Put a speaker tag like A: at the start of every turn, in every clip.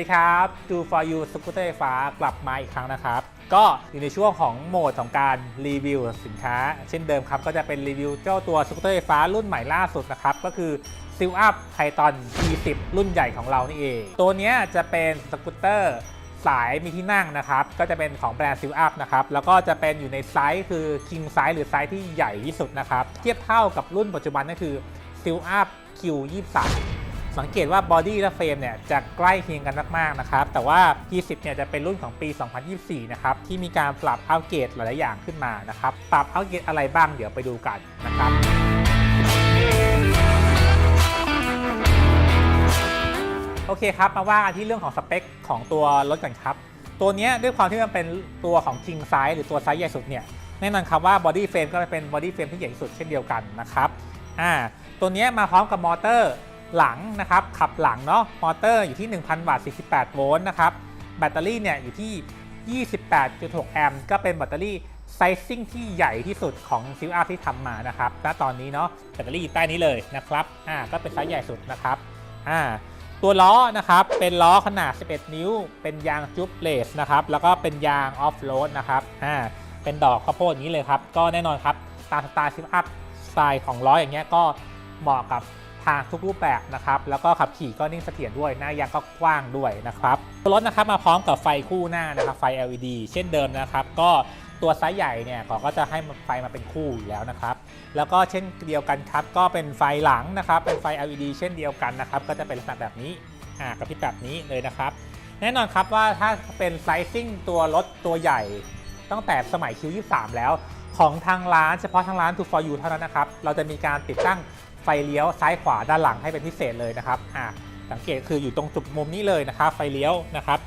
A: วัสดีครับ Do for you สกูตเตอร์ไฟฟ้ากลับมาอีกครั้งนะครับ ก็อยู่ในช่วงของโหมดของการรีวิวสินค้า เช่นเดิมครับ ก็จะเป็นรีวิวเจ้าตัวสกูตเตอร์ไฟฟ้ารุ่นใหม่ล่าสุดนะครับ ก็คือ s i l Up Titan T10 รุ่นใหญ่ของเรานี่เอง ตัวนี้จะเป็นสกูตเตอร์สายมีที่นั่งนะครับ ก็จะเป็นของแบรนด์ s i l Up นะครับ แล้วก็จะเป็นอยู่ในไซส์คือ King Size หรือไซส์ที่ใหญ่ที่สุดนะครับ เทียบเท่ากับรุ่นปัจจุบันก็คือ s i l Up Q23 สังเกตว่าบอดี้และเฟรมเนี่ยจะใกล้เคียงกันมากๆนะครับ แต่ว่า P10 เนี่ยจะเป็นรุ่นของปี 2024 นะครับ ที่มีการปรับอัปเกรดหลาย ๆ อย่างขึ้นมานะครับ ปรับอัปเกรดอะไรบ้างเดี๋ยวไปดูกันนะครับโอเคครับ มาว่าที่เรื่องของสเปคของตัวรถกันครับ ตัวนี้ด้วยความที่มันเป็นตัวของ King Size หรือตัวไซส์ใหญ่สุดเนี่ยแน่นอนครับว่าบอดี้เฟรมก็เป็นบอดี้เฟรมที่ใหญ่ที่สุดเช่นเดียวกันนะครับอ่าตัวนี้มาพร้อมกับมอเตอร์ หลังนะครับขับหลังเนาะมอเตอร์อยู่ที่ 1,000 วัตต์ 48 โวลต์นะครับแบตเตอรี่เนี่ยอยู่ที่ 28.6 แอมป์ก็เป็นแบตเตอรี่ไซซิ่งที่ใหญ่ที่สุดของซิลอาที่ทำมานะครับณตอนนี้เนาะแบตเตอรี่ใต้นี้เลยนะครับอ่าก็เป็นไซส์ใหญ่สุดนะครับอ่าตัวล้อนะครับเป็นล้อขนาด 11 นิ้ว เป็นยางจุ๊บเลสนะครับแล้วก็เป็นยางออฟโรดนะครับอ่าเป็นดอกข้าวโพดงนี้เลยครับ ก็แน่นอนครับตามสไตล์ซิปอัพสไตล์ของล้ออย่างเงี้ยก็เหมาะกับ ทางทุกรูปแบบนะครับ แล้วก็ขับขี่ก็นิ่งเสถียรด้วย หน้ายางก็กว้างด้วยนะครับ รถนะครับมาพร้อมกับไฟคู่หน้านะครับ ไฟ LED เช่นเดิมนะครับ ก็ตัวไซส์ใหญ่เนี่ยเขาก็จะให้ไฟมาเป็นคู่อยู่แล้วนะครับ แล้วก็เช่นเดียวกันครับ ก็เป็นไฟหลังนะครับ เป็นไฟ LED เช่นเดียวกันนะครับ ก็จะเป็นลักษณะแบบนี้ อ่ากระพริบแบบนี้เลยนะครับ แน่นอนครับว่าถ้าเป็นไซซิ่งตัวรถตัวใหญ่ ตั้งแต่สมัย Q23 แล้วของทางร้านเฉพาะทางร้าน To for you เท่านั้นนะครับ เราจะมีการติดตั้ง ไฟเลี้ยวซ้ายขวาด้านหลังให้เป็นพิเศษเลยนะครับอ่าสังเกตคืออยู่ตรงจุดมุมนี้เลยนะครับ ไฟเลี้ยวนะครับ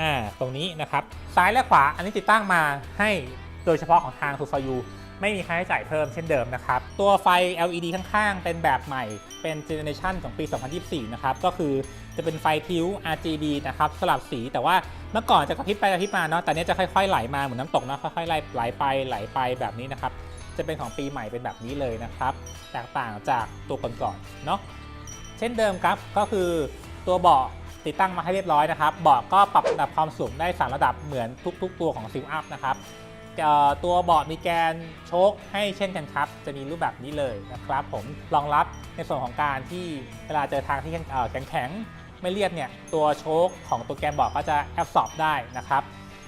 A: อ่าตรงนี้นะครับซ้ายและขวาอันนี้ติดตั้งมาให้โดยเฉพาะของทาง To for you ไม่มีค่าใช้จ่ายเพิ่มเช่นเดิมนะครับ ตัวไฟ LED ข้างๆ เป็นแบบใหม่ เป็นเจเนเรชันของปี 2024 นะครับ ก็คือจะเป็นไฟทิว RGB นะครับ สลับสี แต่ว่าเมื่อก่อนจะกระพริบไปกระพริบมาเนาะ แต่เนี้ยจะค่อยๆไหลมาเหมือนน้ำตกเนาะ ค่อยๆไหลไหลไปไหลไปแบบนี้นะครับ จะเป็นของปีใหม่เป็นแบบนี้เลยนะครับ แตกต่างจากตัวก่อนๆเนาะเช่นเดิมครับก็คือตัวเบาะติดตั้งมาให้เรียบร้อยนะครับเบาะก็ปรับระดับความสูงได้ 3 ระดับเหมือนทุก ๆ ตัวของซิลอัพนะครับตัวเบาะมีแกนโชคให้เช่นกันครับ จะมีรูปแบบนี้เลยนะครับ ผมรองรับในส่วนของการที่เวลาเจอทางที่แข็งแข็งๆไม่เรียบเนี่ยตัวโชคของตัวแกนเบาะก็จะแอบสอบได้นะครับ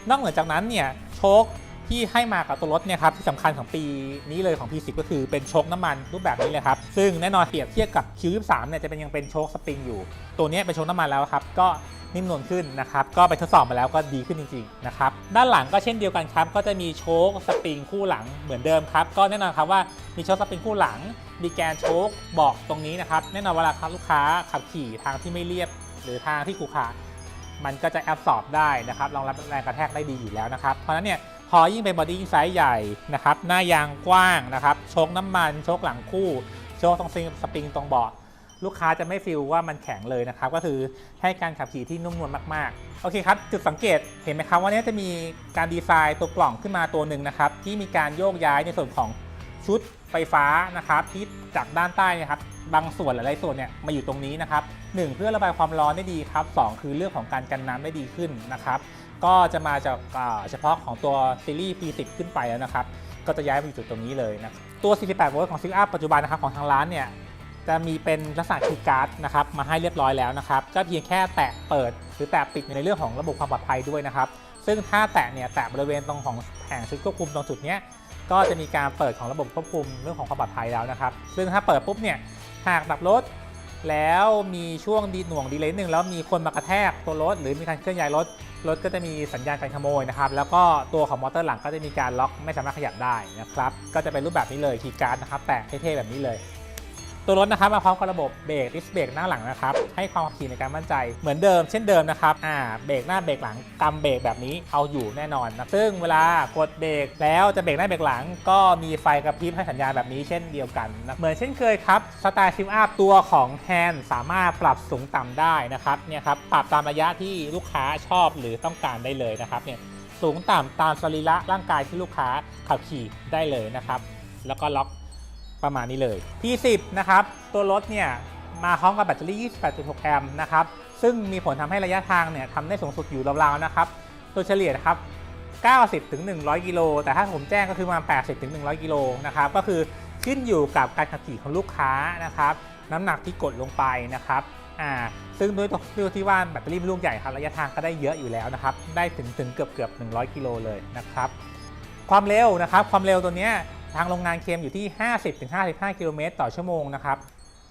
A: นอกเหนือจากนั้นเนี่ยโชค ที่ให้มากับตัวรถเนี่ยครับที่สำคัญของปีนี้เลยของ P10 ก็คือเป็นโชคน้ำมันรูปแบบนี้เลยครับ ซึ่งแน่นอนเปรียบเทียบกับ Q23 เนี่ยจะเป็นยังเป็นโชคสปริงอยู่ ตัวนี้เป็นโชคน้ำมันแล้วครับก็นิ่มนวลขึ้นนะครับ ก็ไปทดสอบมาแล้วก็ดีขึ้นจริงๆนะครับ ด้านหลังก็เช่นเดียวกันครับ ก็จะมีโชคสปริงคู่หลังเหมือนเดิมครับ ก็แน่นอนครับว่ามีโชคสปริงคู่หลัง มีแกนโชคบอกตรงนี้นะครับ แน่นอนเวลาครับลูกค้าขับขี่ทางที่ไม่เรียบ หรือทางที่ขรุขระมันก็จะแอบสอบได้นะครับ รองรับแรงกระแทกได้ดีอยู่แล้วนะครับ เพราะนั้นเนี่ย พอยิ่งเป็นบอดี้ไซส์ใหญ่นะครับหน้ายางกว้างนะครับโชคน้ำมันโชคหลังคู่โชคตรงสปริงตรงเบาะลูกค้าจะไม่ฟีลว่ามันแข็งเลยนะครับ ก็คือให้การขับขี่ที่นุ่มนวลมากๆ โอเคครับ จุดสังเกตเห็นไหมครับว่าเนี้จะมีการดีไซน์ตัวกล่องขึ้นมาตัวหนึ่งนะครับ ที่มีการโยกย้ายในส่วนของชุดไฟฟ้านะครับที่จากด้านใต้นะครับ บางส่วนหลายๆส่วนเนี่ยมาอยู่ตรงนี้นะครับ 1 เพื่อระบายความร้อนได้ดีครับ 2 คือเรื่องของการกันน้ำได้ดีขึ้นนะครับ ก็จะมาจากเฉพาะของตัวซีรีส์ P10 ขึ้นไปแล้วนะครับ ก็จะย้ายมาอยู่จุดตรงนี้เลยนะตัว 48 โวลต์ของซิลอัพปัจจุบันนะครับของทางร้านเนี่ยจะมีเป็นลักษณะคีย์การ์ดนะครับมาให้เรียบร้อยแล้วนะครับ ก็เพียงแค่แตะเปิดหรือแตะปิดในเรื่องของระบบความปลอดภัยด้วยนะครับ ซึ่งถ้าแตะเนี่ยแตะบริเวณตรงของแผงชุดควบคุมตรงจุดเนี้ยก็จะมีการเปิดของระบบควบคุมเรื่องของความปลอดภัยแล้วนะครับ ซึ่งถ้าเปิดปุ๊บเนี่ยหากดับรถแล้วมีช่วงดีหน่วงดีเลย์หนึ่งแล้วมีคนมากระแทกตัวรถ หรือมีการเคลื่อนย้ายรถ รถก็จะมีสัญญาณการขโมยนะครับ แล้วก็ตัวของมอเตอร์หลังก็จะมีการล็อกไม่สามารถขยับได้นะครับ ก็จะเป็นรูปแบบนี้เลยคีย์การ์ดนะครับแปะเท่ๆแบบนี้เลย ตัวรถนะครับมาพร้อมกับระบบเบรกดิสเบรกหน้าหลังนะครับให้ความขับขี่ในการมั่นใจ เหมือนเดิมเช่นเดิมนะครับอ่าเบรกหน้าเบรกหลังกำเบรกแบบนี้เอาอยู่แน่นอนนะซึ่งเวลากดเบรกแล้วจะเบรกหน้าเบรกหลัง ก็มีไฟกระพริบให้สัญญาณแบบนี้เช่นเดียวกันนะเหมือนเช่นเคยครับสไตล์ซิมอัพตัวของแฮนด์สามารถปรับสูงต่ำได้นะครับเนี่ยครับปรับตามระยะที่ลูกค้าชอบหรือต้องการได้เลยนะครับเนี่ยสูงต่ำตามสรีระร่างกายที่ลูกค้าขับขี่ได้เลยนะครับ แล้วก็ล็อก ประมาณนี้เลย P10 นะครับ ตัวรถเนี่ยมาพร้อมกับแบตเตอรี่ 28.6 แอมป์นะครับ ซึ่งมีผลทำให้ระยะทางเนี่ยทำได้สูงสุดอยู่ราวๆนะครับ โดยเฉลี่ยนะครับ 90ถึง100 กิโล แต่ถ้าผมแจ้งก็คือประมาณ 80ถึง100 กิโลนะครับ ก็คือขึ้นอยู่กับการขับขี่ของลูกค้านะครับ น้ำหนักที่กดลงไปนะครับ อ่า ซึ่งด้วยตัวด้วยที่ว่าแบตเตอรี่เป็นลูกใหญ่ครับ ระยะทางก็ได้เยอะอยู่แล้วนะครับ ได้ถึงถึงเกือบเกือบ100 กิโลเลยนะครับ ความเร็วนะครับ ความเร็วตัวเนี้ย ทางโรงงานเคมอยู่ที่ 50-55 กิโลเมตรต่อชั่วโมงนะครับ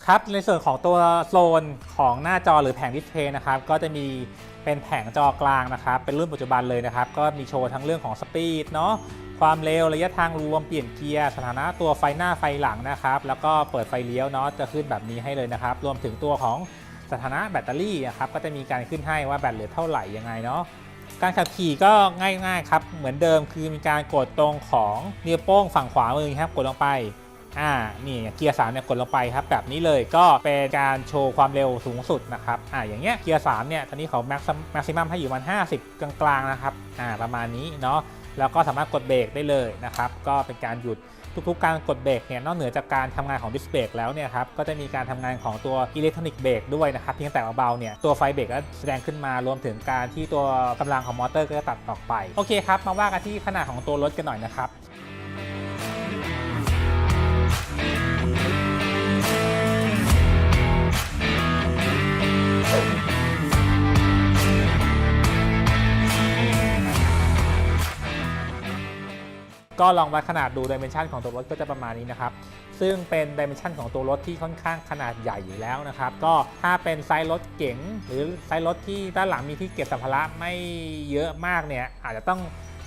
A: ครับในส่วนของตัวโซนของหน้าจอหรือแผงดิสเพย์นะครับก็จะมีเป็นแผงจอกลางนะครับ เป็นรุ่นปัจจุบันเลยนะครับ ก็มีโชว์ทั้งเรื่องของสปีดเนาะความเร็วระยะทางรวมเปลี่ยนเกียร์สถานะตัวไฟหน้าไฟหลังนะครับ แล้วก็เปิดไฟเลี้ยวเนาะจะขึ้นแบบนี้ให้เลยนะครับ รวมถึงตัวของสถานะแบตเตอรี่นะครับก็จะมีการขึ้นให้ว่าแบตเหลือเท่าไหร่ยังไงเนาะ การขับขี่ก็ง่ายๆครับ เหมือนเดิมคือมีการกดตรงของนิ้วโป้งฝั่งขวามือครับกดลงไปอ่านี่เกียร์3เนี่ยกดลงไปครับแบบนี้เลยก็เป็นการโชว์ความเร็วสูงสุดนะครับอ่าอย่างเงี้ยเกียร์3เนี่ยตอนนี้เขาแม็กซ์แม็กซิมัมให้อยู่มัน 50 กลางๆนะครับอ่าประมาณนี้เนาะแล้วก็สามารถกดเบรกได้เลยนะครับ ก็เป็นการหยุด ทุกๆ การกดเบรกเนี่ยนอกเหนือจากการทำงานของดิสเบรกแล้วเนี่ยครับก็จะมีการทำงานของตัวอิเล็กทรอนิกส์เบรกด้วยนะครับเพียงแต่เบาๆเนี่ยตัวไฟเบรกก็แสดงขึ้นมารวมถึงการที่ตัวกำลังของมอเตอร์ก็จะตัดออกไปโอเคครับมาว่ากันที่ขนาดของตัวรถกันหน่อยนะครับ ก็ลองวัดขนาดดูดิเมนชันของตัวรถก็จะประมาณนี้นะครับ ซึ่งเป็นดิเมนชันของตัวรถที่ค่อนข้างขนาดใหญ่อยู่แล้วนะครับ ก็ถ้าเป็นไซส์รถเก๋งหรือไซส์รถที่ด้านหลังมีที่เก็บสัมภาระไม่เยอะมากเนี่ยอาจจะต้อง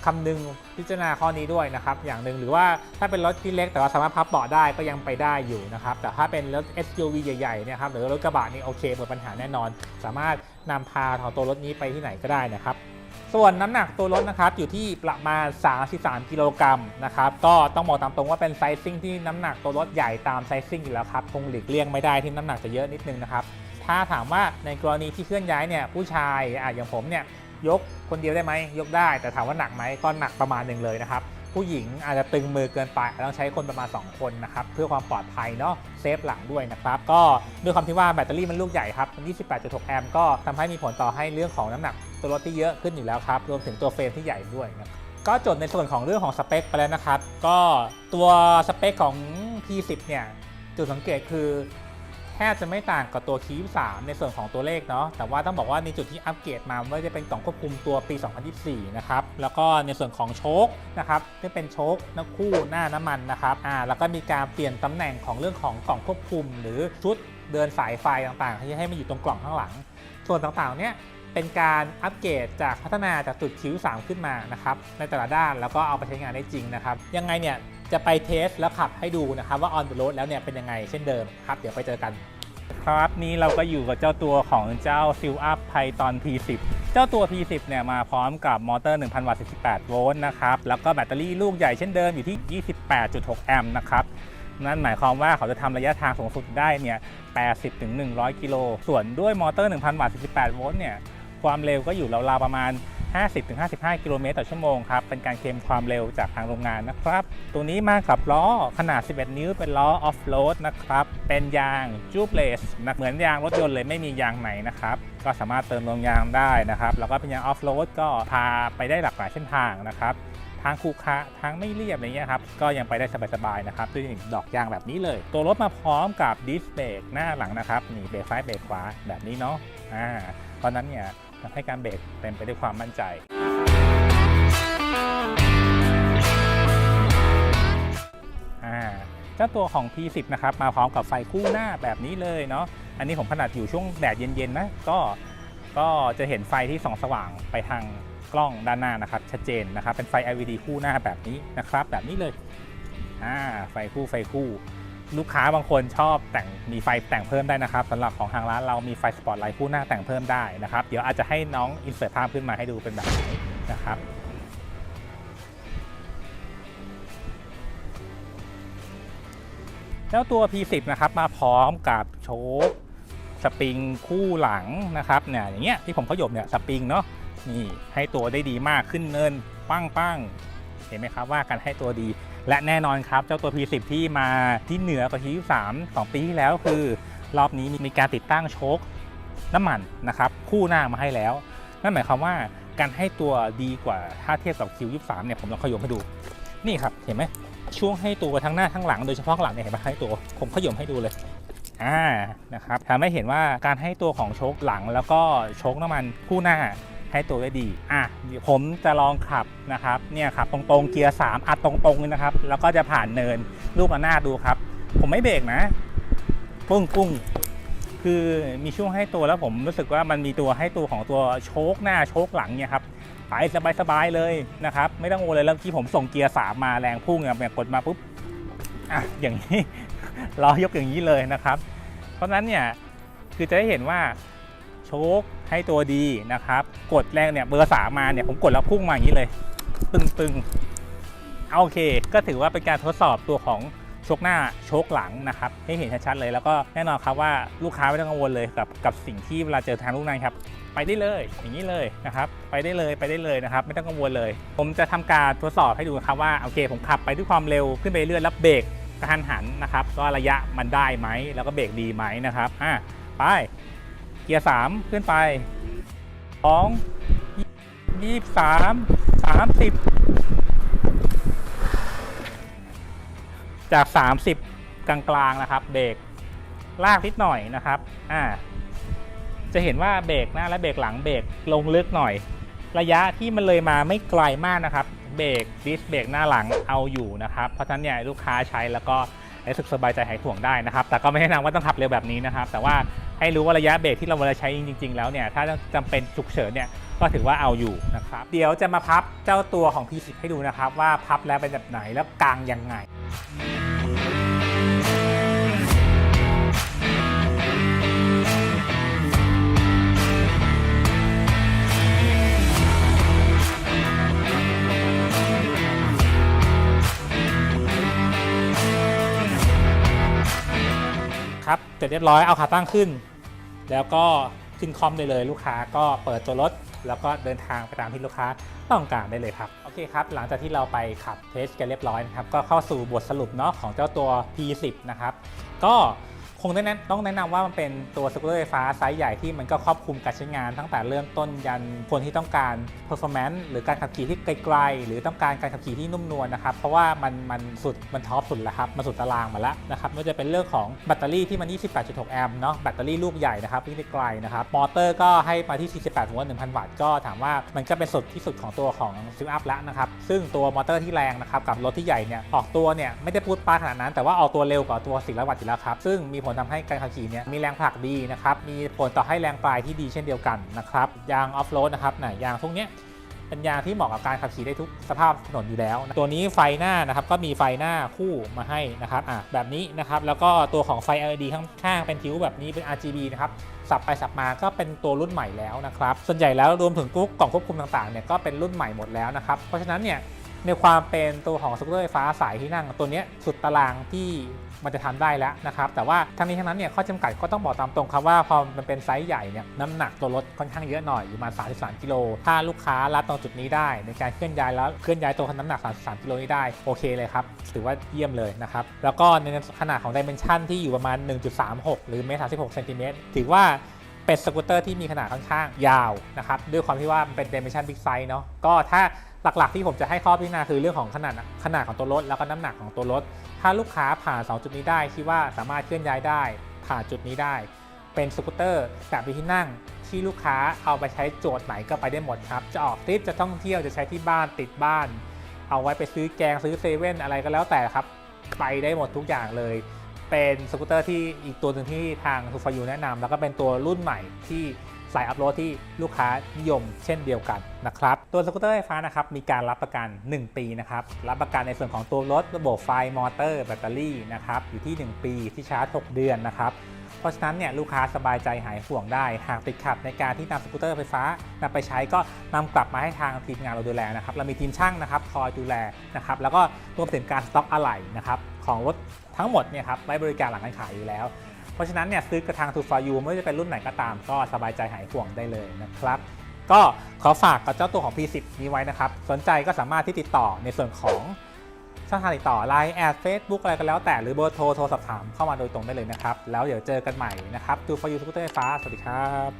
A: คำนึงพิจารณาข้อนี้ด้วยนะครับ อย่างหนึ่งหรือว่าถ้าเป็นรถที่เล็กแต่ว่าสามารถพับเบาะได้ก็ยังไปได้อยู่นะครับ แต่ถ้าเป็นรถ SUV ใหญ่ๆเนี่ยครับหรือรถกระบะนี่โอเคหมดปัญหาแน่นอน สามารถนำพาของตัวรถนี้ไปที่ไหนก็ได้นะครับ ส่วนน้ำหนักตัวรถนะครับอยู่ที่ประมาณ 33 กิโลกรัมนะครับก็ต้องบอกตามตรงว่าเป็นไซซิ่งที่น้ำหนักตัวรถใหญ่ตามไซซิ่งอยู่แล้วครับคงหลีกเลี่ยงไม่ได้ที่น้ำหนักจะเยอะนิดนึงนะครับถ้าถามว่าในกรณีที่เคลื่อนย้ายเนี่ยผู้ชายอะอย่างผมเนี่ยยกคนเดียวได้ไหมยกได้ แต่ถามว่าหนักไหมก็หนักประมาณหนึ่งเลยนะครับผู้หญิงอาจจะตึงมือเกินไปต้องใช้คนประมาณ 2 คนนะครับเพื่อความปลอดภัยเนาะเซฟหลังด้วยนะครับก็ด้วยความที่ว่าแบตเตอรี่มันลูกใหญ่ครับมัน28.6 แอมป์ก็ทำให้มีผลต่อให้เรื่องของน้ำหนัก ตัวรถที่เยอะขึ้นอยู่แล้วครับรวมถึงตัวเฟรมที่ใหญ่ด้วยนะครับก็จบในส่วนของเรื่องของสเปคไปแล้วนะครับ ก็ตัวสเปคของ P10 เนี่ยจุดสังเกตคือแทบจะไม่ต่างกับตัวคีฟ3ในส่วนของตัวเลขเนาะ แต่ว่าต้องบอกว่าในจุดที่อัปเกรดมาไม่ว่าจะเป็นกล่องควบคุมตัวปี 2024 นะครับ แล้วก็ในส่วนของโชคนะครับที่เป็นโชคนักคู่หน้าน้ำมันนะครับ อ่า แล้วก็มีการเปลี่ยนตำแหน่งของเรื่องของกล่องควบคุม หรือชุดเดินสายไฟต่างๆ ที่ให้มาอยู่ตรงกล่องข้างหลัง ส่วนต่างๆ เนี่ย เป็นการอัปเกรดจากพัฒนาจากจุดคิ้ว3ขึ้นมานะครับในแต่ละด้านแล้วก็เอาไปใช้งานได้จริงนะครับ ยังไงเนี่ยจะไปเทสแล้วขับให้ดูนะครับว่า on the road แล้วเนี่ยเป็นยังไงเช่นเดิมครับ เดี๋ยวไปเจอกัน ครับนี่เราก็อยู่กับเจ้าตัวของเจ้า s e a l Up Python P10 เจ้าตัว P10 เนี่ยมาพร้อมกับมอเตอร์ 1,000 วัตต์ 48 โวลต์นะครับ แล้วก็แบตเตอรี่ลูกใหญ่เช่นเดิมอยู่ที่ 28.6 แอมป์นะครับนั่นหมายความว่าเขาจะทำระยะทางสูงสุดได้เนี่ย 80-100 กิโล ส่วนด้วยมอเตอร์ 1,000 วัตต์ 48 โวลต์เนี่ย ความเร็วก็อยู่ราวๆประมาณ 50-55 กิโลเมตรต่อชั่วโมงครับ เป็นการเคลมความเร็วจากทางโรงงานนะครับ ตัวนี้มากับล้อขนาด 11 นิ้วเป็นล้อออฟโรดนะครับ เป็นยางจูบเลสนะเหมือนยางรถยนต์เลยไม่มียางไหนนะครับ ก็สามารถเติมลงยางได้นะครับ แล้วก็เป็นยางออฟโรดก็พาไปได้หลากหลายเส้นทางนะครับ ทางคูคะทางไม่เรียบอะไรเงี้ยครับ ก็ยังไปได้สบายๆนะครับ ด้วยดอกยางแบบนี้เลย ตัวรถมาพร้อมกับดิสเบรกหน้าหลังนะครับ นี่เบรกซ้ายเบรกขวาแบบนี้เนาะ อ่า เพราะนั้นเนี่ย ให้การเบรกเต็มไปด้วยความมั่นใจอ่าเจ้าตัวของ P10 นะครับ มาพร้อมกับไฟคู่หน้าแบบนี้เลยเนาะ อันนี้ผมขนาดอยู่ช่วงแดดเย็นๆนะ ก็ ก็จะเห็นไฟที่ส่องสว่างไปทางกล้องด้านหน้านะครับ ชัดเจนนะครับ เป็นไฟ LED คู่หน้าแบบนี้นะครับ แบบนี้เลย อ่า ไฟคู่ไฟคู่ ลูกค้าบางคนชอบแต่งมีไฟแต่งเพิ่มได้นะครับสำหรับของทางร้านเรามีไฟสปอตไลท์คู่หน้าแต่งเพิ่มได้นะครับ เดี๋ยวอาจจะให้น้องอินเสิร์ตภาพขึ้นมาให้ดูเป็นแบบนี้นะครับเจ้าตัว P10 นะครับมาพร้อมกับโชคสปริงคู่หลังนะครับเนี่ยอย่างเงี้ยที่ผมเขาหยบเนี่ยสปริงเนาะนี่ให้ตัวได้ดีมากขึ้นเนินปั้งปั้ง เห็นไหมครับว่าการให้ตัวดี และแน่นอนครับเจ้าตัว P10 ที่มาที่เหนือกว่า T23 2 ปีที่แล้วคือ รอบนี้มีการติดตั้งโชคน้ำมันนะครับคู่หน้ามาให้แล้วนั่นหมายความว่าการให้ตัวดีกว่าถ้าเทียบกับ Q23 เนี่ยผมลองขยมให้ดูนี่ครับเห็นไหมช่วงให้ตัวทั้งหน้าทั้งหลังโดยเฉพาะหลังเนี่ยเห็นไหมให้ตัวผมขยมให้ดูเลยอ่านะครับทำให้เห็นว่าการให้ตัวของโชคหลังแล้วก็โชคน้ำมันคู่หน้า ให้ตัวได้ดี อะผมจะลองขับนะครับเนี่ยครับตรงๆเกียร์3อัดตรงๆเลยนะครับ แล้วก็จะผ่านเนินลูกระนาดูครับ ผมไม่เบรกนะปุ้งปุ้งคือมีช่วงให้ตัวแล้วผมรู้สึกว่ามันมีตัวให้ตัวของตัวโชคหน้าโชคหลังเนี่ยครับไปสบายๆเลยนะครับไม่ต้องโอเลยแล้วเมื่อกี้ผมส่งเกียร์สามมาแรงพุ่งแบบกดมาปุ๊บอะอย่างนี้ล้อยกอย่างนี้เลยนะครับ เพราะฉะนั้นเนี่ยคือจะได้เห็นว่า โชคให้ตัวดีนะครับ กดแรงเนี่ยเบอร์สามมาเนี่ยผมกดแล้วพุ่งมาอย่างนี้เลย ตึงๆเอาโอเค ก็ถือว่าเป็นการทดสอบตัวของชคหน้าชคหลังนะครับ ให้เห็นชัดๆเลยแล้วก็แน่นอนครับว่าลูกค้าไม่ต้องกังวลเลยกับกับสิ่งที่เวลาเจอทางลูกนายครับไปได้เลยอย่างนี้เลยนะครับไปได้เลยไปได้เลยนะครับ ไม่ต้องกังวลเลย ผมจะทำการทดสอบให้ดูครับว่าโอเค ผมขับไปด้วยความเร็วขึ้นไปเรื่อยแล้วเบรกกระทันหันนะครับก็ระยะมันได้ไหมแล้วก็เบรกดีไหมนะครับอะไป เกียร์สามขึ้นไปสองยี่สามสามสิบจาก30กลางๆนะครับ เบรกลากนิดหน่อยนะครับอ่าจะเห็นว่าเบรกหน้าและเบรกหลังเบรกลงลึกหน่อย ระยะที่มันเลยมาไม่ไกลมากนะครับ เบรกดิสเบรกหน้าหลังเอาอยู่นะครับ เพราะฉะนั้นเนี่ยลูกค้าใช้แล้วก็รู้สึกสบายใจหายห่วงได้นะครับ แต่ก็ไม่แนะนำว่าต้องขับเร็วแบบนี้นะครับ แต่ว่า ให้รู้ว่าระยะเบรกที่เราเวลาใช้จริง ๆ แล้วเนี่ยถ้าจำเป็นฉุกเฉินเนี่ยก็ถือว่าเอาอยู่นะครับ เดี๋ยวจะมาพับเจ้าตัวของ P10 ให้ดูนะครับ ว่าพับแล้วเป็นแบบไหนแล้วกลางยังไง ครับเสร็จเรียบร้อยเอาขาตั้งขึ้น แล้วก็ขึ้นคอมได้เลยลูกค้าก็เปิดตัวรถ แล้วก็เดินทางไปตามที่ลูกค้าต้องการได้เลยครับโอเคครับหลังจากที่เราไปขับเทสกันเรียบร้อยนะครับก็เข้าสู่บทสรุปเนาะของเจ้าตัว P10 นะครับก็ คงแนะต้องแนะนำว่ามันเป็นตัวสกูตเตอร์ไฟฟ้าไซส์ใหญ่ที่มันก็ครอบคลุมการใช้งานตั้งแต่เริ่มต้นยันคนที่ต้องการ performance หรือการขับขี่ที่ไกลๆหรือต้องการการขับขี่ที่นุ่มนวลนะครับ เพราะว่ามันมันสุดมันท็อปสุดแล้วครับมันสุดตารางมาแล้วนะครับไม่ว่าจะเป็นเรื่องของแบตเตอรี่ที่มัน 28.6 แอมป์เนาะแบตเตอรี่ลูกใหญ่นะครับวิ่งได้ไกลนะครับมอเตอร์ก็ให้มาที่ 48โวลต์ 1,000 วัตต์ก็ถามว่ามันก็เป็นสุดที่สุดของตัวของซิลอัพแล้วนะครับซึ่งตัวมอเตอร์ที่แรงนะครับกับรถที่ใหญ่เนี่ยออกตัวเนี่ยไม่ได้พูดปาขนาดนั้นแต่ว่าออกตัวเร็วกว่าตัว400วัตต์อยู่แล้วครับซึ่งมีผลทำให้การขับขี่เนี่ยมีแรงผลักดีนะครับ มีผลต่อให้แรงปลายที่ดีเช่นเดียวกันนะครับ ยางออฟโรดนะครับไหนยางพวกเนี้ยเป็นยางที่เหมาะกับการขับขี่ได้ทุกสภาพถนนอยู่แล้ว ตัวนี้ไฟหน้านะครับก็มีไฟหน้าคู่มาให้นะครับอะแบบนี้นะครับแล้วก็ตัวของไฟ LED ข้างๆ เป็นคิ้วแบบนี้เป็น RGB นะครับสับไปสับมาก็เป็นตัวรุ่นใหม่แล้วนะครับส่วนใหญ่แล้วรวมถึงกุ๊กกล่องควบคุมต่างๆเนี่ยก็เป็นรุ่นใหม่หมดแล้วนะครับเพราะฉะนั้นเนี่ยในความเป็นตัวของสกูตเตอร์ไฟฟ้าสายที่นั่งตัวนี้สุดตารางที่ มันจะทำได้แล้วนะครับแต่ว่าทั้งนี้ทั้งนั้นเนี่ยข้อจำกัดก็ต้องบอกตามตรงครับว่าพอมันเป็นไซส์ใหญ่เนี่ยน้ำหนักตัวรถค่อนข้างเยอะหน่อยอยู่ประมาณ33กิโลถ้าลูกค้ารับตรงจุดนี้ได้ ในการเคลื่อนย้ายแล้วเคลื่อนย้ายตัวน้ำหนัก33กิโลนี้ได้โอเคเลยครับถือว่าเยี่ยมเลยนะครับแล้วก็ในขนาดของดิเมนชันที่อยู่ประมาณ 1.36 หรือเมตร36เซนติเมตรถือว่า เป็นสกูตเตอร์ที่มีขนาดค่อนข้างยาวนะครับด้วยความที่ว่ามันเป็นเดเมชันบิ๊กไซส์เนาะก็ถ้าหลักๆที่ผมจะให้ข้อพิจารณาคือเรื่องของขนาดขนาดของตัวรถแล้วก็น้ำหนักของตัวรถ ถ้าลูกค้าผ่าน2จุดนี้ได้คิดว่าสามารถเคลื่อนย้ายได้ผ่านจุดนี้ได้ เป็นสกูตเตอร์แบบที่นั่งที่ลูกค้าเอาไปใช้โจทย์ไหนก็ไปได้หมดครับ จะออกทริปจะท่องเที่ยวจะใช้ที่บ้านติดบ้าน เอาไว้ไปซื้อแกงซื้อเซเว่นอะไรก็แล้วแต่ครับ ไปได้หมดทุกอย่างเลย เป็นสกูตเตอร์ที่อีกตัวหนึ่งที่ทางทูฟายูแนะนำแล้วก็เป็นตัวรุ่นใหม่ที่สายอัพโหลดที่ลูกค้านิยมเช่นเดียวกันนะครับ ตัวสกูตเตอร์ไฟฟ้านะครับมีการรับประกัน 1 ปีนะครับ รับประกันในส่วนของตัวรถระบบไฟมอเตอร์แบตเตอรี่นะครับอยู่ที่ 1 ปีที่ชาร์จ 6 เดือนนะครับ เพราะฉะนั้นเนี่ยลูกค้าสบายใจหายห่วงได้ หากติดขัดในการที่นำสกูตเตอร์ไฟฟ้านำไปใช้ก็นำกลับมาให้ทางทีมงานเราดูแลนะครับเรามีทีมช่างนะครับคอยดูแลนะครับแล้วก็รวมถึงการสต็อกอะไหล่นะครับ ของรถทั้งหมดเนี่ยครับไว้บริการหลังการขายอยู่แล้ว เพราะฉะนั้นเนี่ยซื้อกระทางทูฟายูไม่ว่าจะเป็นรุ่นไหนก็ตาม ก็สบายใจหายห่วงได้เลยนะครับ ก็ขอฝากกับเจ้าตัวของ P10 นี้ไว้นะครับ สนใจก็สามารถที่ติดต่อในส่วนของช่องทางติดต่อ Line แอด Facebook อะไรก็แล้วแต่หรือเบอร์โทรโทรสอบถามเข้ามาโดยตรงได้เลยนะครับ แล้วเดี๋ยวเจอกันใหม่นะครับดูฟอร์ยูสกูตเตอร์ไฟฟ้า สวัสดีครับ